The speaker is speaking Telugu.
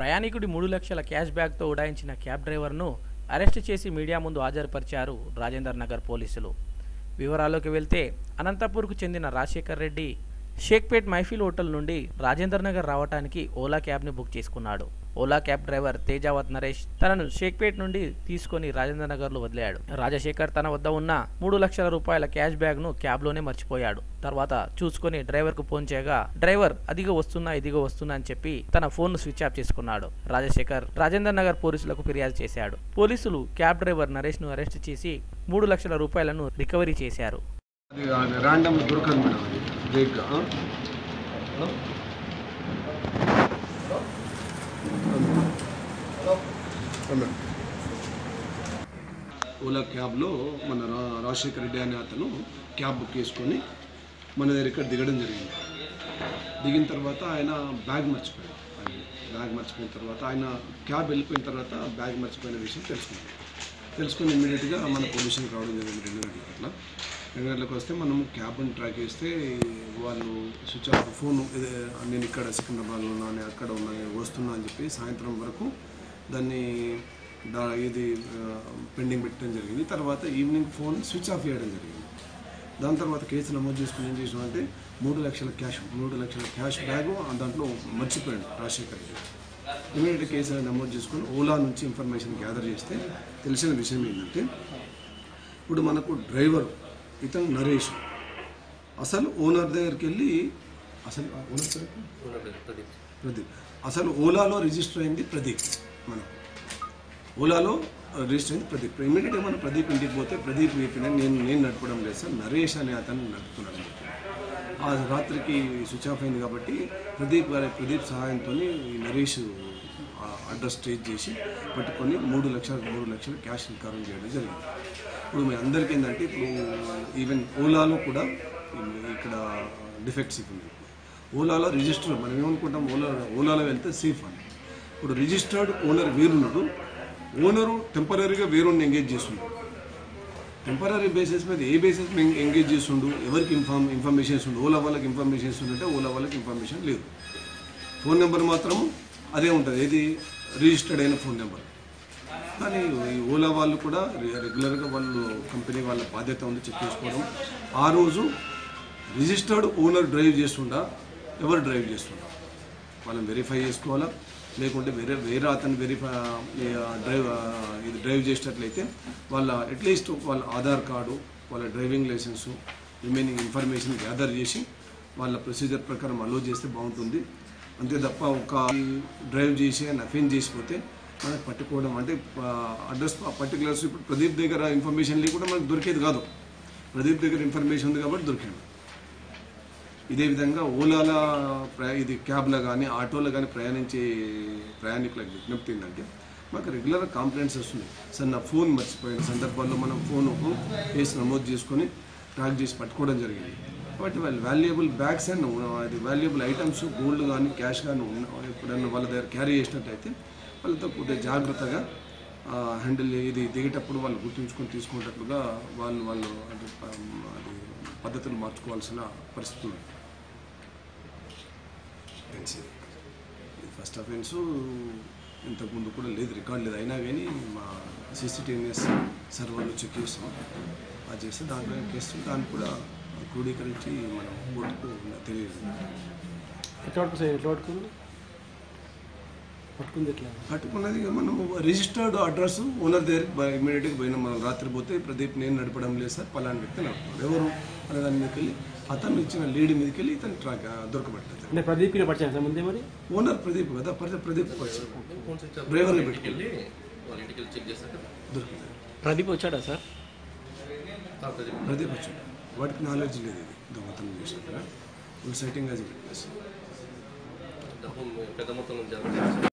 ప్రయాణికుడి మూడు లక్షల క్యాష్ బ్యాగ్తో ఉడాయించిన క్యాబ్ డ్రైవర్ను అరెస్ట్ చేసి మీడియా ముందు హాజరుపరిచారు రాజేందర్ నగర్ పోలీసులు. వివరాల్లోకి వెళ్తే అనంతపూర్కు చెందిన రాజశేఖర్ రెడ్డి షేక్పేట్ మైఫిల్ హోటల్ నుండి రాజేందర్ నగర్ రావడానికి ఓలా క్యాబ్ని బుక్ చేసుకున్నాడు. Ola cab driver Tejavath Naresh తనను షేక్పేట్ నుండి తీసుకొని రాజేందర్ నగర్లో వదిలాడు. రాజశేఖర్ తన వద్ద ఉన్న మూడు లక్షల రూపాయల క్యాష్ బ్యాగ్ను క్యాబ్లోనే మర్చిపోయాడు. తర్వాత చూసుకొని డ్రైవర్కు ఫోన్ చేయగా డ్రైవర్ అదిగో వస్తున్నా ఇదిగో వస్తున్నా అని చెప్పి తన ఫోన్ను స్విచ్ ఆఫ్ చేసుకున్నాడు. రాజశేఖర్ రాజేందర్ నగర్ పోలీసులకు ఫిర్యాదు చేశాడు. పోలీసులు క్యాబ్ డ్రైవర్ నరేష్ను అరెస్ట్ చేసి మూడు లక్షల రూపాయలను రికవరీ చేశారు. ఓలా క్యాబ్లో మన రా రాజశేఖర్ రెడ్డి అనే అతను క్యాబ్ బుక్ చేసుకొని మన దగ్గర ఇక్కడ దిగడం జరిగింది. దిగిన తర్వాత ఆయన బ్యాగ్ మర్చిపోయాడు. బ్యాగ్ మర్చిపోయిన తర్వాత ఆయన క్యాబ్ వెళ్ళిపోయిన తర్వాత బ్యాగ్ మర్చిపోయిన విషయం తెలుసుకున్నాం తెలుసుకుని ఇమ్మీడియట్గా మన పొల్యూషన్కి రావడం జరిగింది. రెండు గంటల అట్లా వస్తే మనం క్యాబ్ని ట్రాక్ చేస్తే వాళ్ళు స్విచ్ ఆఫ్ ఫోన్ నేను ఇక్కడ సికింద్రాబాద్లో ఉన్నాను నేను అక్కడ ఉన్నా వస్తున్నా అని చెప్పి సాయంత్రం వరకు దాన్ని దా ఇది పెండింగ్ పెట్టడం జరిగింది. తర్వాత ఈవినింగ్ ఫోన్ స్విచ్ ఆఫ్ చేయడం జరిగింది. దాని తర్వాత కేసు నమోదు చేసుకుని ఏం చేసిన అంటే మూడు లక్షల క్యాష్ మూడు లక్షల క్యాష్ బ్యాగ్ దాంట్లో మర్చిపోయాడు రాజశేఖర్ ఇమీడియట్ కేసు నమోదు చేసుకుని ఓలా నుంచి ఇన్ఫర్మేషన్ గ్యాదర్ చేస్తే తెలిసిన విషయం ఏంటంటే ఇప్పుడు మనకు డ్రైవర్ ఇతను నరేష్. అసలు ఓనర్ దగ్గరికి వెళ్ళి అసలు ఓనర్ పేరు? ప్రదీప్. అసలు ఓలాలో రిజిస్టర్ అయింది ప్రదీప్ మనకు. ఓలాలో రిజిస్టర్ అయింది ప్రదీప్. ఇమీడియట్గా మనం ప్రదీప్ ఇంటికి పోతే ప్రదీప్ చెప్పిన నేను నేను నడపడం లేదు సార్ నరేష్ అనే అతను చెప్పాడు. ఆ రాత్రికి స్విచ్ ఆఫ్ అయింది కాబట్టి ప్రదీప్ గారి ప్రదీప్ సహాయంతో ఈ నరేష్ అడ్రస్ ట్రేస్ చేసి పట్టుకొని మూడు లక్షల మూడు లక్షలు క్యాష్ రికవరీ చేయడం జరిగింది. ఇప్పుడు మీ అందరికీ ఏంటంటే ఇప్పుడు ఈవెన్ ఓలాలో కూడా ఇక్కడ డిఫెక్ట్స్ ఇప్పుడు ఓలాలో రిజిస్టర్ మనం ఏమనుకుంటాం ఓలా ఓలాలో వెళ్తే సేఫ్ అని. ఇప్పుడు రిజిస్టర్డ్ ఓనర్ వేరున్నాడు. ఓనరు టెంపరీగా వేరుని ఎంగేజ్ చేస్తున్నాడు టెంపరీ బేసిస్ మీద ఏ బేసిస్ మీద ఎంగేజ్ చేస్తుండు? ఎవరికి ఇన్ఫార్మ్ ఇన్ఫర్మేషన్ ఇస్తుండు? ఓలా వాళ్ళకి ఇన్ఫర్మేషన్ ఇస్తుందంటే ఓలా వాళ్ళకి ఇన్ఫర్మేషన్ లేదు. ఫోన్ నెంబర్ మాత్రం అదే ఉంటుంది. ఏది? రిజిస్టర్డ్ అయిన ఫోన్ నెంబర్. కానీ ఈ ఓలా వాళ్ళు కూడా రెగ్యులర్గా వాళ్ళు కంపెనీ వాళ్ళ బాధ్యత ఉంది చెక్ చేసుకోవడం. ఆ రోజు రిజిస్టర్డ్ ఓనర్ డ్రైవ్ చేస్తుండా? ఎవరు డ్రైవ్ చేస్తుండా? వాళ్ళని వెరిఫై చేసుకోవాలా? లేకుంటే వేరే వేరే అతను వెరిఫై డ్రైవ్ ఇది డ్రైవ్ చేసేటట్లయితే వాళ్ళ అట్లీస్ట్ వాళ్ళ ఆధార్ కార్డు వాళ్ళ driving licence remaining information gather చేసి వాళ్ళ ప్రొసీజర్ ప్రకారం అలో చేస్తే బాగుంటుంది. అంతే తప్ప ఒక డ్రైవ్ చేసి నఫీన్ చేసిపోతే మనకు పట్టుకోవడం అంటే అడ్రస్ పర్టికులర్స్ ఇప్పుడు ప్రదీప్ దగ్గర ఇన్ఫర్మేషన్ లేకుండా మనకు దొరికేది కాదు. ప్రదీప్ దగ్గర ఇన్ఫర్మేషన్ ఉంది కాబట్టి దొరికింది ఇదే విధంగా ఓలాల ప్రయా ఇది క్యాబ్లో కానీ ఆటోలో కానీ ప్రయాణించే ప్రయాణికులకు విజ్ఞప్తి ఏంటంటే మాకు రెగ్యులర్ కంప్లైంట్స్ వస్తున్నాయి. సార్ నా ఫోన్ మర్చిపోయిన సందర్భాల్లో మనం ఫోన్ కేసు నమోదు చేసుకొని ట్రాక్ చేసి పట్టుకోవడం జరిగింది. కాబట్టి వాళ్ళు వాల్యుయబుల్ బ్యాగ్స్ అండ్ అది వాల్యుయబుల్ ఐటమ్స్ గోల్డ్ కానీ క్యాష్ కానీ ఉన్న ఎప్పుడైనా వాళ్ళ దగ్గర క్యారీ చేసినట్టయితే వాళ్ళతో కొద్దిగా జాగ్రత్తగా హ్యాండిల్ ఇది దిగేటప్పుడు వాళ్ళు గుర్తుంచుకొని తీసుకునేటట్లుగా వాళ్ళు వాళ్ళు అంటే అది పద్ధతులు మార్చుకోవాల్సిన పరిస్థితి ఉంది. ఫస్ట్ అఫెన్స్ ఇంతకుముందు కూడా లేదు రికార్డ్ లేదు. అయినా కానీ మా సీసీటీవీఎస్ సర్వర్లో చెక్ చేస్తాం. అది చేస్తే దాంట్లో కేసు దాన్ని కూడా క్రోడీకరించి మనం కోర్టుకు తెలియదు ఎట్లా ఎట్లా పట్టుకున్నది మనం రిజిస్టర్డ్ అడ్రస్ ఓనర్ దగ్గర ఇమీడియట్గా పోయినాం. మనం రాత్రి పోతే ప్రదీప్ నేను నడపడం లేదు సార్ పలానా వ్యక్తి నడుపుతాడు ఎవరు? అనే దాని మీదకి వెళ్ళి అతను ఇచ్చిన లీడ్ మీదకి వెళ్ళి ఇతను ట్రాక్ దొరకబట్టదు. అంటే ప్రదీప్ పరిచయం సార్ ముందే మరి? ఓనర్ ప్రదీప్ కదా ప్రదీప్ ప్రదీప్ డ్రైవర్ని పెట్టుకెళ్ళి దొరికింది ప్రదీప్ వచ్చాడా సార్? ప్రదీప్. వచ్చాడు. వాటికి నాలెడ్జ్ లేదు ఇది దొంగతనం చేసినట్టుగా. ఫుల్ సైటింగ్ విట్నెస్ డబ్బు పెద్ద మొత్తంలో జాగ్రత్త